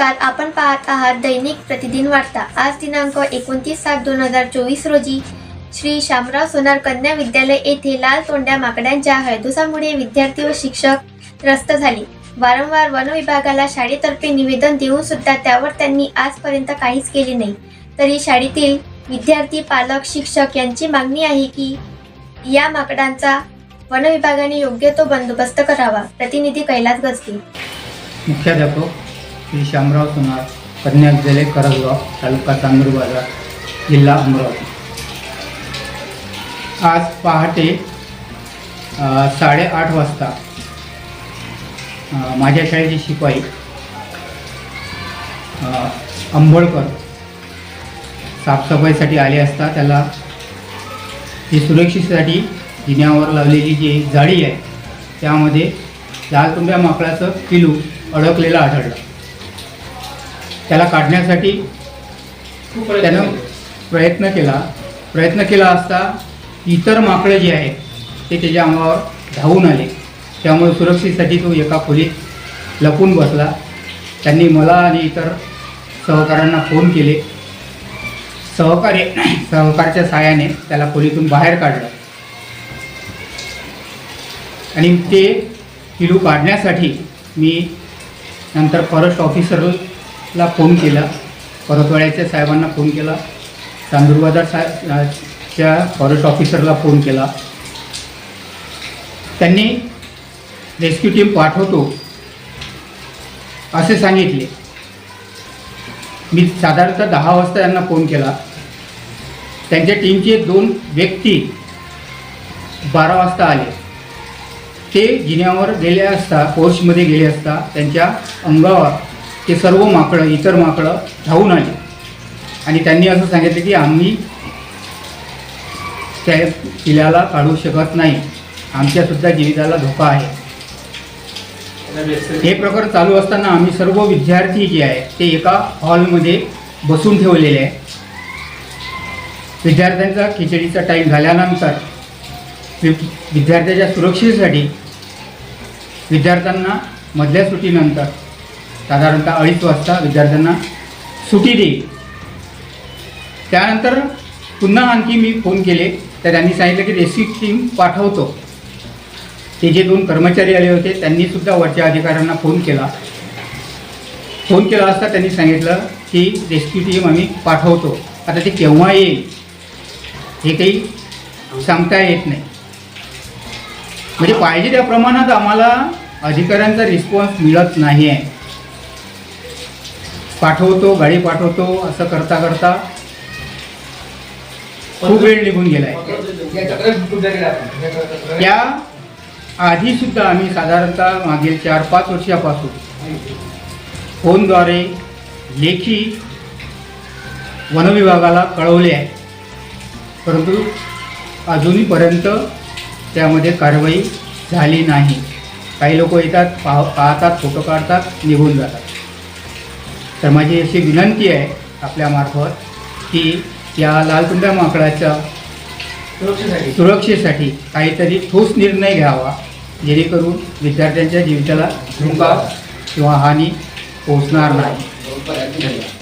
नमस्कार आपण पाहत आहात दैनिक प्रतिदिन वार्ता. आज दिनांक एकोणतीस सात दोन हजार चोवीस रोजी श्री शामराव सोनार कन्या विद्यालय येथे लाल तोंड्या माकडांच्या हळदुसामुळे विद्यार्थी व शिक्षक त्रस्त झाले. वारंवार वन विभागाला शाळेतर्फे निवेदन देऊन सुद्धा त्यावर त्यांनी आजपर्यंत काहीच केले नाही. तरी शाळेतील विद्यार्थी पालक शिक्षक यांची मागणी आहे की या माकडांचा वन विभागाने योग्य तो बंदोबस्त करावा. प्रतिनिधी कैलास गजगे. मुख्याध्यापक श्री शामराव सोनार कन्या विद्यालय करजगाव तालुका चांदूर बाजार जिल्हा अमरावती. आज पहाटे साडेआठ वाजता माझ्या शाळेची शिपाई अ, अंबोळकर साफसफाईसाठी आले असता त्याला ही सुरक्षेसाठी जिन्यावर लावलेली जी जाळी आहे त्यामध्ये लाल तुंब्या माकडाचं किलू अडकलेलं आढळलं. त्याला काढण्यासाठी त्यानं प्रयत्न केला. प्रयत्न केला असता इतर माकडं जे आहेत ते त्याच्या अंगावर धावून आले. त्यामुळे सुरक्षेसाठी तो एका खोलीत लपून बसला. त्यांनी मला आणि इतर सहकाऱ्यांना फोन केले. सहकार्य सहकारच्या सहाय्याने त्याला खोलीतून बाहेर काढलं. आणि ते किलू काढण्यासाठी मी नंतर फॉरेस्ट ला फोन केला. परतवाड्याच्या साहेबांना फोन केला. चांदूरबाजार साहेब च्या फॉरेस्ट ऑफिसरला फोन केला. त्यांनी रेस्क्यू टीम पाठवतो असे सांगितले. मी साधारणतः दहा वाजता यांना फोन केला. त्यांच्या टीमचे दोन व्यक्ती बारा वाजता आले. ते जिन्यावर गेले असता पोर्चमध्ये गेले असता त्यांच्या अंगावर ते सर्व माकडं इतर माकडं धावून आले. आणि त्यांनी असं सांगितलं की आम्ही त्या किल्ल्याला काढू शकत नाही. आमच्यासुद्धा जीविताला धोका आहे. हे प्रकार चालू असताना आम्ही सर्व विद्यार्थी जे आहे ते एका हॉलमध्ये बसून ठेवलेले आहे विद्यार्थ्यांचा खिचडीचा टाईम झाल्यानंतर वि- विद्यार्थ्याच्या सुरक्षेसाठी विद्यार्थ्यांना मधल्या सुट्टीनंतर साधारणतः अडीच वाजता विद्यार्थ्यांना सुटी देईल. त्यानंतर पुन्हा आणखी मी फोन केले तर त्यांनी सांगितलं की रेस्क्यू टीम पाठवतो. ते जे दोन कर्मचारी आले होते त्यांनीसुद्धा वरच्या अधिकाऱ्यांना फोन केला. फोन केला असता त्यांनी सांगितलं की रेस्क्यू टीम आम्ही पाठवतो. आता ते केव्हा येईल हे काही सांगता येत नाही. म्हणजे पाहिजे त्या प्रमाणात आम्हाला अधिकाऱ्यांचा रिस्पॉन्स मिळत नाही आहे पाठवतो गाडी पाठवतो असं करता करता खूप वेळ निघून गेलाय. त्या आधी सुद्धा आम्ही साधारणतः मागील चार पाच वर्षापासून फोनद्वारे लेखी वनविभागाला कळवले आहे. परंतु अजूनपर्यंत त्यामध्ये कारवाई झाली नाही. काही लोक येतात पाह पाहतात फोटो काढतात निघून जातात. तर माझी अशी विनंती आहे आपल्यामार्फत की या लालकुंड्या माकडाच्या सुरक्षेसाठी. सुरक्षेसाठी काहीतरी ठोस निर्णय घ्यावा जेणेकरून विद्यार्थ्यांच्या जीविताला धोका किंवा हानी पोहोचणार नाही.